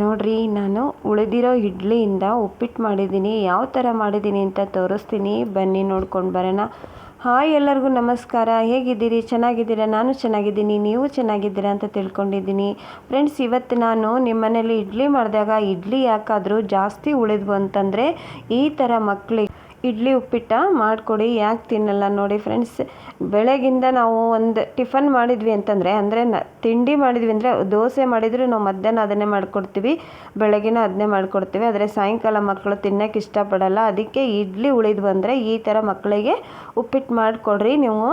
ನೋಡ್ರಿ, ನಾನು ಉಳಿದಿರೋ ಇಡ್ಲಿಯಿಂದ ಉಪ್ಪಿಟ್ಟು ಮಾಡಿದ್ದೀನಿ. ಯಾವ ಥರ ಮಾಡಿದ್ದೀನಿ ಅಂತ ತೋರಿಸ್ತೀನಿ. ಬನ್ನಿ ನೋಡ್ಕೊಂಡು ಬರೋಣ. ಹಾಯ್ ಎಲ್ಲರಿಗೂ ನಮಸ್ಕಾರ. ಹೇಗಿದ್ದೀರಿ? ಚೆನ್ನಾಗಿದ್ದೀರಾ? ನಾನು ಚೆನ್ನಾಗಿದ್ದೀನಿ. ನೀವು ಚೆನ್ನಾಗಿದ್ದೀರಾ ಅಂತ ತಿಳ್ಕೊಂಡಿದ್ದೀನಿ. ಫ್ರೆಂಡ್ಸ್, ಇವತ್ತು ನಾನು ನಿಮ್ಮ ಮನೇಲಿ ಇಡ್ಲಿ ಮಾಡಿದಾಗ ಇಡ್ಲಿ ಯಾಕಾದರೂ ಜಾಸ್ತಿ ಉಳಿದ್ವು ಅಂತಂದರೆ ಈ ಥರ ಮಕ್ಕಳಿಗೆ ಇಡ್ಲಿ ಉಪ್ಪಿಟ್ಟ ಮಾಡಿಕೊಡಿ, ಯಾಕೆ ತಿನ್ನಲ್ಲ ನೋಡಿ ಫ್ರೆಂಡ್ಸ್ ಬೆಳಗಿಂದ ನಾವು ಒಂದು ಟಿಫನ್ ಮಾಡಿದ್ವಿ ಅಂತಂದರೆ, ಅಂದರೆ ನ, ತಿಂಡಿ ಮಾಡಿದ್ವಿ ಅಂದರೆ ದೋಸೆ ಮಾಡಿದರೆ, ನಾವು ಮಧ್ಯಾಹ್ನ ಅದನ್ನೇ ಮಾಡಿಕೊಡ್ತೀವಿ, ಬೆಳಗಿನ ಅದನ್ನೇ ಮಾಡಿಕೊಡ್ತೀವಿ. ಆದರೆ ಸಾಯಂಕಾಲ ಮಕ್ಕಳು ತಿನ್ನೋಕೆ ಇಷ್ಟಪಡಲ್ಲ. ಅದಕ್ಕೆ ಇಡ್ಲಿ ಉಳಿದು ಅಂದರೆ ಈ ಥರ ಮಕ್ಕಳಿಗೆ ಉಪ್ಪಿಟ್ಟು ಮಾಡಿಕೊಡ್ರಿ. ನೀವು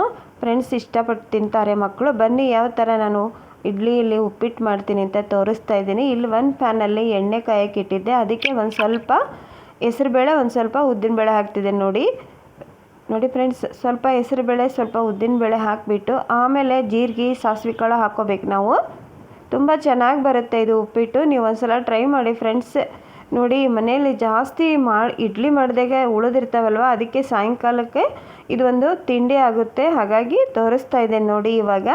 ಫ್ರೆಂಡ್ಸ್ ಇಷ್ಟಪಟ್ಟು ತಿಂತಾರೆ ಮಕ್ಕಳು ಬನ್ನಿ, ಯಾವ ಥರ ನಾನು ಇಡ್ಲಿಯಲ್ಲಿ ಉಪ್ಪಿಟ್ಟು ಮಾಡ್ತೀನಿ ಅಂತ ತೋರಿಸ್ತಾ ಇದ್ದೀನಿ. ಇಲ್ಲಿ ಒಂದು ಫ್ಯಾನಲ್ಲಿ ಎಣ್ಣೆ ಕಾಯಕ್ಕೆ ಇಟ್ಟಿದ್ದೆ. ಅದಕ್ಕೆ ಒಂದು ಸ್ವಲ್ಪ ಹೆಸರುಬೇಳೆ ಒಂದು ಸ್ವಲ್ಪ ಉದ್ದಿನಬೇಳೆ ಹಾಕ್ತಿದ್ದೆ ನೋಡಿ. ನೋಡಿ ಫ್ರೆಂಡ್ಸ್ ಸ್ವಲ್ಪ ಹೆಸರುಬೇಳೆ ಸ್ವಲ್ಪ ಉದ್ದಿನಬೇಳೆ ಹಾಕಿಬಿಟ್ಟು ಆಮೇಲೆ ಜೀರಿಗೆ, ಸಾಸಿವೆ ಕಾಳು ಹಾಕ್ಕೋಬೇಕು ನಾವು. ತುಂಬ ಚೆನ್ನಾಗಿ ಬರುತ್ತೆ ಇದು ಉಪ್ಪಿಟ್ಟು. ನೀವು ಒಂದ್ಸಲ ಟ್ರೈ ಮಾಡಿ ಫ್ರೆಂಡ್ಸ್ ನೋಡಿ ಮನೆಯಲ್ಲಿ ಜಾಸ್ತಿ ಮಾಡಿ, ಇಡ್ಲಿ ಮಾಡಿದಾಗೆ ಉಳಿದಿರ್ತಾವಲ್ವ, ಅದಕ್ಕೆ ಸಾಯಂಕಾಲಕ್ಕೆ ಇದೊಂದು ತಿಂಡಿ ಆಗುತ್ತೆ. ಹಾಗಾಗಿ ತೋರಿಸ್ತಾ ಇದೆ ನೋಡಿ ಇವಾಗ.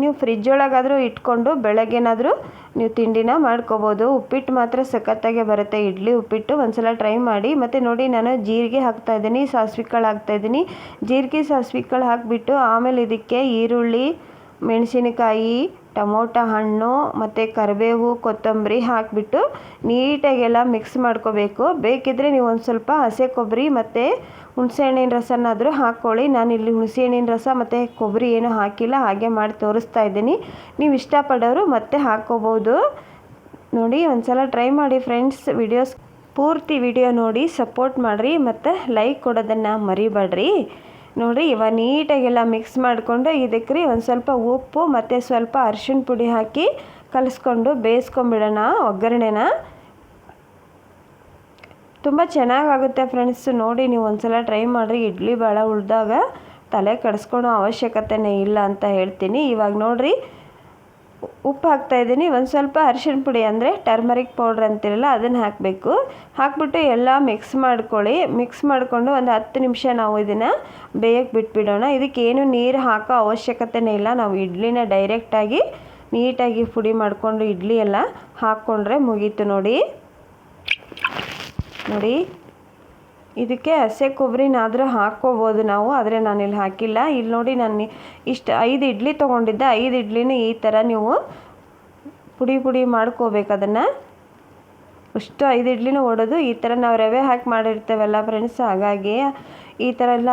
ನೀವು ಫ್ರಿಜ್ ಒಳಗಾದರೂ ಇಟ್ಕೊಂಡು ಬೆಳಗ್ಗೆನಾದರೂ ನೀವು ತಿಂಡಿನ ಮಾಡ್ಕೋಬೋದು. ಉಪ್ಪಿಟ್ಟು ಮಾತ್ರ ಸಖತ್ತಾಗೆ ಬರುತ್ತೆ. ಇಡ್ಲಿ, ಉಪ್ಪಿಟ್ಟು ಒಂದ್ಸಲ ಟ್ರೈ ಮಾಡಿ. ಮತ್ತು ನೋಡಿ, ನಾನು ಜೀರಿಗೆ ಹಾಕ್ತಾಯಿದ್ದೀನಿ ಸಾಸ್ವೆ ಕಾಳು ಹಾಕ್ತಾಯಿದ್ದೀನಿ ಜೀರಿಗೆ ಸಾಸ್ವೆ ಕಾಳು ಹಾಕಿಬಿಟ್ಟು ಆಮೇಲೆ ಇದಕ್ಕೆ ಈರುಳ್ಳಿ, ಮೆಣಸಿನಕಾಯಿ ಟೊಮೊಟೊ ಹಣ್ಣು ಮತ್ತು ಕರಿಬೇವು, ಕೊತ್ತಂಬರಿ ಹಾಕಿಬಿಟ್ಟು ನೀಟಾಗೆಲ್ಲ ಮಿಕ್ಸ್ ಮಾಡ್ಕೋಬೇಕು. ಬೇಕಿದ್ದರೆ ನೀವು ಒಂದು ಸ್ವಲ್ಪ ಹಸಿ ಕೊಬ್ಬರಿ ಮತ್ತು ಹುಣಸೆಹಣ್ಣಿನ ರಸನಾದರೂ ಹಾಕ್ಕೊಳ್ಳಿ. ನಾನಿಲ್ಲಿ ಹುಣಸೆಹಣ್ಣಿನ ರಸ ಮತ್ತು ಕೊಬ್ಬರಿ ಏನೂ ಹಾಕಿಲ್ಲ, ಹಾಗೆ ಮಾಡಿ ತೋರಿಸ್ತಾ ಇದ್ದೀನಿ. ನೀವು ಇಷ್ಟಪಡೋರು ಮತ್ತೆ ಹಾಕ್ಕೋಬೋದು. ನೋಡಿ ಒಂದು ಸಲ ಟ್ರೈ ಮಾಡಿ ಫ್ರೆಂಡ್ಸ್ ವಿಡಿಯೋಸ್ ಪೂರ್ತಿ ವಿಡಿಯೋ ನೋಡಿ ಸಪೋರ್ಟ್ ಮಾಡಿರಿ ಮತ್ತು ಲೈಕ್ ಕೊಡೋದನ್ನು ಮರಿಬೇಡ್ರಿ. ನೋಡಿ ಇವಾಗ ನೀಟಾಗೆಲ್ಲ ಮಿಕ್ಸ್ ಮಾಡಿಕೊಂಡು ಇದಕ್ಕೆ ರೀ ಒಂದು ಸ್ವಲ್ಪ ಉಪ್ಪು ಮತ್ತು ಸ್ವಲ್ಪ ಅರಿಶಿಣ ಪುಡಿ ಹಾಕಿ ಕಲಿಸ್ಕೊಂಡು ಬೇಯಿಸ್ಕೊಂಬಿಡೋಣ ಒಗ್ಗರಣೆನ. ತುಂಬ ಚೆನ್ನಾಗಾಗುತ್ತೆ ಫ್ರೆಂಡ್ಸ್ ನೋಡಿ, ನೀವು ಒಂದ್ಸಲ ಟ್ರೈ ಮಾಡಿರಿ. ಇಡ್ಲಿ ಭಾಳ ಉಳಿದಾಗ ತಲೆ ಕೆಡಿಸ್ಕೊಳೋ ಅವಶ್ಯಕತೆನೇ ಇಲ್ಲ ಅಂತ ಹೇಳ್ತೀನಿ. ಇವಾಗ ನೋಡಿರಿ ಉಪ್ಪು ಹಾಕ್ತಾಯಿದ್ದೀನಿ ಒಂದು ಸ್ವಲ್ಪ ಅರಿಶಿಣ ಪುಡಿ ಅಂದರೆ ಟರ್ಮರಿಕ್ ಪೌಡ್ರ್ ಅಂತಿರಲ್ಲ, ಅದನ್ನು ಹಾಕಬೇಕು. ಹಾಕ್ಬಿಟ್ಟು ಎಲ್ಲ ಮಿಕ್ಸ್ ಮಾಡ್ಕೊಳ್ಳಿ. ಮಿಕ್ಸ್ ಮಾಡಿಕೊಂಡು ಒಂದು ಹತ್ತು ನಿಮಿಷ ನಾವು ಇದನ್ನು ಬೇಯಕ್ಕೆ ಬಿಟ್ಬಿಡೋಣ. ಇದಕ್ಕೇನು ನೀರು ಹಾಕೋ ಅವಶ್ಯಕತೆನೇ ಇಲ್ಲ. ನಾವು ಇಡ್ಲಿನ ಡೈರೆಕ್ಟಾಗಿ ನೀಟಾಗಿ ಪುಡಿ ಮಾಡಿಕೊಂಡು ಇಡ್ಲಿ ಎಲ್ಲ ಹಾಕ್ಕೊಂಡ್ರೆ ಮುಗೀತು ನೋಡಿ. ನೋಡಿ. ಇದಕ್ಕೆ ಹಸೆ ಕೊಬ್ಬರಿನಾದರೂ ಹಾಕ್ಕೋಬೋದು ನಾವು, ಆದರೆ ನಾನಿಲ್ಲಿ ಹಾಕಿಲ್ಲ. ಇಲ್ಲಿ ನೋಡಿ ನಾನು ಇಷ್ಟು ಐದು ಇಡ್ಲಿ ತೊಗೊಂಡಿದ್ದೆ. ಐದು ಇಡ್ಲಿನ ಈ ಥರ ನೀವು ಪುಡಿ ಪುಡಿ ಮಾಡ್ಕೋಬೇಕು ಅದನ್ನು. ಅಷ್ಟು ಐದು ಇಡ್ಲಿನೂ ಹೊಡೋದು ಈ ಥರ ನಾವು ರವೆ ಹಾಕಿ ಮಾಡಿರ್ತೇವಲ್ಲ ಫ್ರೆಂಡ್ಸ್ ಹಾಗಾಗಿ ಈ ಥರ ಎಲ್ಲ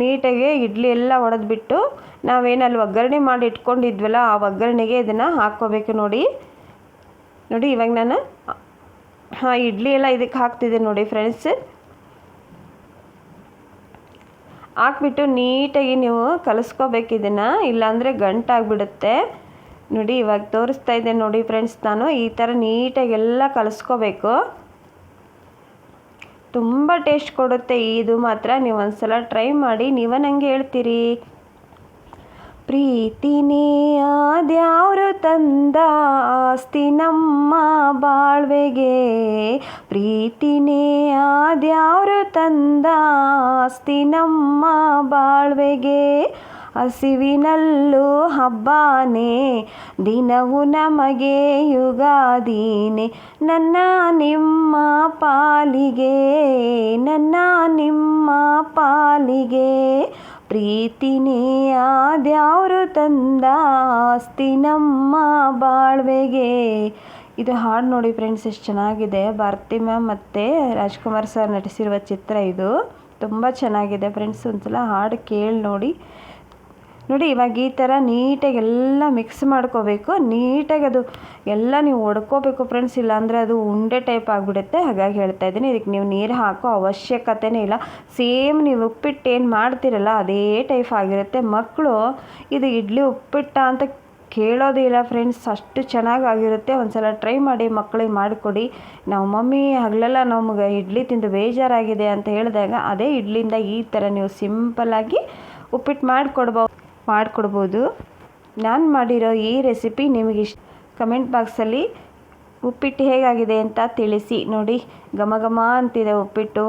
ನೀಟಾಗಿ ಇಡ್ಲಿ ಎಲ್ಲ ಬಿಟ್ಟು ನಾವೇನಲ್ಲಿ ಒಗ್ಗರಣೆ ಮಾಡಿ ಇಟ್ಕೊಂಡಿದ್ವಲ್ಲ, ಆ ಒಗ್ಗರಣೆಗೆ ಇದನ್ನು ಹಾಕ್ಕೋಬೇಕು ನೋಡಿ. ನೋಡಿ ಇವಾಗ ನಾನು, ಹಾಂ, ಇಡ್ಲಿ ಎಲ್ಲ ಇದಕ್ಕೆ ಹಾಕ್ತಿದ್ದೆ ನೋಡಿ ಫ್ರೆಂಡ್ಸ್ ಹಾಕ್ಬಿಟ್ಟು ನೀಟಾಗಿ ನೀವು ಕಲಿಸ್ಕೋಬೇಕು ಇದನ್ನು. ಇಲ್ಲಾಂದರೆ ಗಂಟಾಗ್ಬಿಡುತ್ತೆ ನೋಡಿ, ಇವಾಗ ತೋರಿಸ್ತಾ ಇದ್ದೆ ನೋಡಿ ಫ್ರೆಂಡ್ಸ್ ನಾನು, ಈ ಥರ ನೀಟಾಗಿ ಎಲ್ಲ ಕಲಿಸ್ಕೋಬೇಕು. ತುಂಬ ಟೇಸ್ಟ್ ಕೊಡುತ್ತೆ. ಇದು ಮಾತ್ರ ನೀವು ಒಂದ್ಸಲ ಟ್ರೈ ಮಾಡಿ. ನೀವೇ ನನಗೆ ಹೇಳ್ತೀರಿ? ಪ್ರೀತಿನೇ ಆದ್ಯಾವ್ರು ತಂದ ಆಸ್ತಿ ನಮ್ಮ ಬಾಳ್ವೆಗೆ. ಪ್ರೀತಿನೇ ಆದ್ಯಾವ್ರು ತಂದ ಆಸ್ತಿ ನಮ್ಮ ಬಾಳ್ವೆಗೆ. ಹಸಿವಿನಲ್ಲೂ ಹಬ್ಬನೇ, ದಿನವು ನಮಗೆ ಯುಗಾದೀನೆ. ನನ್ನ ನಿಮ್ಮ ಪಾಲಿಗೆ, ನನ್ನ ನಿಮ್ಮ ಪಾಲಿಗೆ. ಪ್ರೀತಿನೇ ಆದ್ಯಾವ್ರು ತಂದ ಆಸ್ತಿ ನಮ್ಮ ಬಾಳ್ವೆಗೆ. ಇದು ಹಾಡು ನೋಡಿ ಫ್ರೆಂಡ್ಸ್ ಎಷ್ಟು ಚೆನ್ನಾಗಿದೆ. ಭಾರತಿ ಮ್ಯಾಮ್ ಮತ್ತು ರಾಜ್ಕುಮಾರ್ ಸರ್ ನಟಿಸಿರುವ ಚಿತ್ರ ಇದು. ತುಂಬ ಚೆನ್ನಾಗಿದೆ ಫ್ರೆಂಡ್ಸ್ ಒಂದ್ಸಲ ಹಾಡು ಕೇಳಿ ನೋಡಿ. ನೋಡಿ, ಇವಾಗ ಈ ಥರ ನೀಟಾಗಿ ಎಲ್ಲ ಮಿಕ್ಸ್ ಮಾಡ್ಕೋಬೇಕು. ನೀಟಾಗಿ ಅದು ಎಲ್ಲ ನೀವು ಒಡ್ಕೋಬೇಕು ಫ್ರೆಂಡ್ಸ್ ಇಲ್ಲಾಂದರೆ ಅದು ಉಂಡೆ ಟೈಪ್ ಆಗಿಬಿಡುತ್ತೆ. ಹಾಗಾಗಿ ಹೇಳ್ತಾ ಇದ್ದೀನಿ, ಇದಕ್ಕೆ ನೀವು ನೀರು ಹಾಕೋ ಅವಶ್ಯಕತೆನೇ ಇಲ್ಲ. ಸೇಮ್ ನೀವು ಉಪ್ಪಿಟ್ಟು ಏನು ಮಾಡ್ತೀರಲ್ಲ, ಅದೇ ಟೈಪ್ ಆಗಿರುತ್ತೆ. ಮಕ್ಕಳು ಇದು ಇಡ್ಲಿ ಉಪ್ಪಿಟ್ಟ ಅಂತ ಕೇಳೋದೇ ಇಲ್ಲ ಫ್ರೆಂಡ್ಸ್ ಅಷ್ಟು ಚೆನ್ನಾಗಾಗಿರುತ್ತೆ ಒಂದ್ಸಲ ಟ್ರೈ ಮಾಡಿ ಮಕ್ಕಳಿಗೆ ಮಾಡಿಕೊಡಿ. ನಾವು ಮಮ್ಮಿ ಹಗಲೆಲ್ಲ ನಮಗೆ ಇಡ್ಲಿ ತಿಂದು ಬೇಜಾರಾಗಿದೆ ಅಂತ ಹೇಳಿದಾಗ, ಅದೇ ಇಡ್ಲಿಯಿಂದ ಈ ಥರ ನೀವು ಸಿಂಪಲ್ಲಾಗಿ ಉಪ್ಪಿಟ್ಟು ಮಾಡಿಕೊಡ್ಬೋದು. ಮಾಡಿಕೊಡ್ಬೋದು. ನಾನು ಮಾಡಿರೋ ಈ ರೆಸಿಪಿ ನಿಮಗೆ ಇಷ್ಟ ಕಮೆಂಟ್ ಬಾಕ್ಸಲ್ಲಿ ಉಪ್ಪಿಟ್ಟು ಹೇಗಾಗಿದೆ ಅಂತ ತಿಳಿಸಿ. ನೋಡಿ, ಘಮ ಘಮ ಅಂತಿದೆ ಉಪ್ಪಿಟ್ಟು.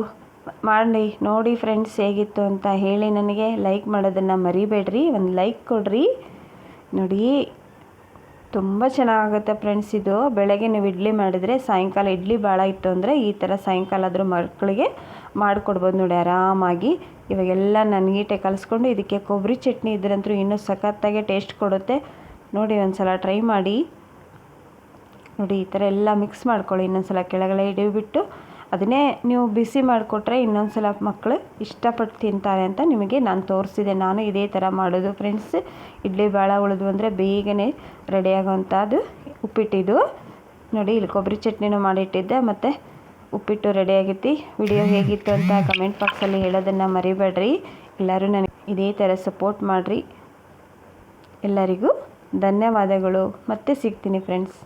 ಮಾಡಿ, ನೋಡಿ ಫ್ರೆಂಡ್ಸ್ ಹೇಗಿತ್ತು ಅಂತ ಹೇಳಿ ನನಗೆ. ಲೈಕ್ ಮಾಡೋದನ್ನು ಮರಿಬೇಡ್ರಿ. ಒಂದು ಲೈಕ್ ಕೊಡ್ರಿ. ನೋಡಿ. ತುಂಬ ಚೆನ್ನಾಗುತ್ತೆ ಫ್ರೆಂಡ್ಸ್ ಇದು. ಬೆಳಗ್ಗೆ ನೀವು ಇಡ್ಲಿ ಮಾಡಿದರೆ ಸಾಯಂಕಾಲ ಇಡ್ಲಿ ಭಾಳ ಇತ್ತು ಅಂದರೆ ಈ ಥರ ಸಾಯಂಕಾಲ ಆದರೂ ಮಕ್ಕಳಿಗೆ ಮಾಡಿಕೊಡ್ಬೋದು ನೋಡಿ ಆರಾಮಾಗಿ. ಇವಾಗೆಲ್ಲ ನಾನು ನೀಟಾಗಿ ಕಲಿಸ್ಕೊಂಡು ಇದಕ್ಕೆ ಕೊಬ್ಬರಿ ಚಟ್ನಿ ಇದ್ರಂತೂ ಇನ್ನೂ ಸಖತ್ತಾಗೆ ಟೇಸ್ಟ್ ಕೊಡುತ್ತೆ. ನೋಡಿ ಒಂದು ಸಲ ಟ್ರೈ ಮಾಡಿ. ನೋಡಿ ಈ ಥರ ಎಲ್ಲ ಮಿಕ್ಸ್ ಮಾಡ್ಕೊಳ್ಳಿ ಇನ್ನೊಂದು ಸಲ ಕೆಳಗಡೆ ಹಿಡಿಬಿಟ್ಟು ಅದನ್ನೇ ನೀವು ಬಿಸಿ ಮಾಡಿಕೊಟ್ರೆ ಇನ್ನೊಂದು ಸಲ ಮಕ್ಕಳು ಇಷ್ಟಪಟ್ಟು ತಿಂತಾರೆ ಅಂತ ನಿಮಗೆ ನಾನು ತೋರಿಸಿದೆ. ನಾನು ಇದೇ ಥರ ಮಾಡೋದು ಫ್ರೆಂಡ್ಸ್. ಇಡ್ಲಿ ಭಾಳ ಉಳಿದು ಅಂದರೆ ಬೇಗನೆ ರೆಡಿ ಆಗೋವಂಥದ್ದು ಉಪ್ಪಿಟ್ಟಿದ್ದು. ನೋಡಿ, ಇಲ್ಲಿ ಕೊಬ್ಬರಿ ಚಟ್ನಿನೂ ಮಾಡಿಟ್ಟಿದ್ದೆ. ಮತ್ತು ಉಪ್ಪಿಟ್ಟು ರೆಡಿ ಆಗೈತಿ ವಿಡಿಯೋ ಹೇಗಿತ್ತು ಅಂತ ಕಮೆಂಟ್ ಬಾಕ್ಸಲ್ಲಿ ಹೇಳೋದನ್ನು ಮರಿಬೇಡ್ರಿ. ಎಲ್ಲರೂ ನನಗೆ ಇದೇ ಥರ ಸಪೋರ್ಟ್ ಮಾಡಿರಿ. ಎಲ್ಲರಿಗೂ ಧನ್ಯವಾದಗಳು. ಮತ್ತೆ ಸಿಗ್ತೀನಿ ಫ್ರೆಂಡ್ಸ್.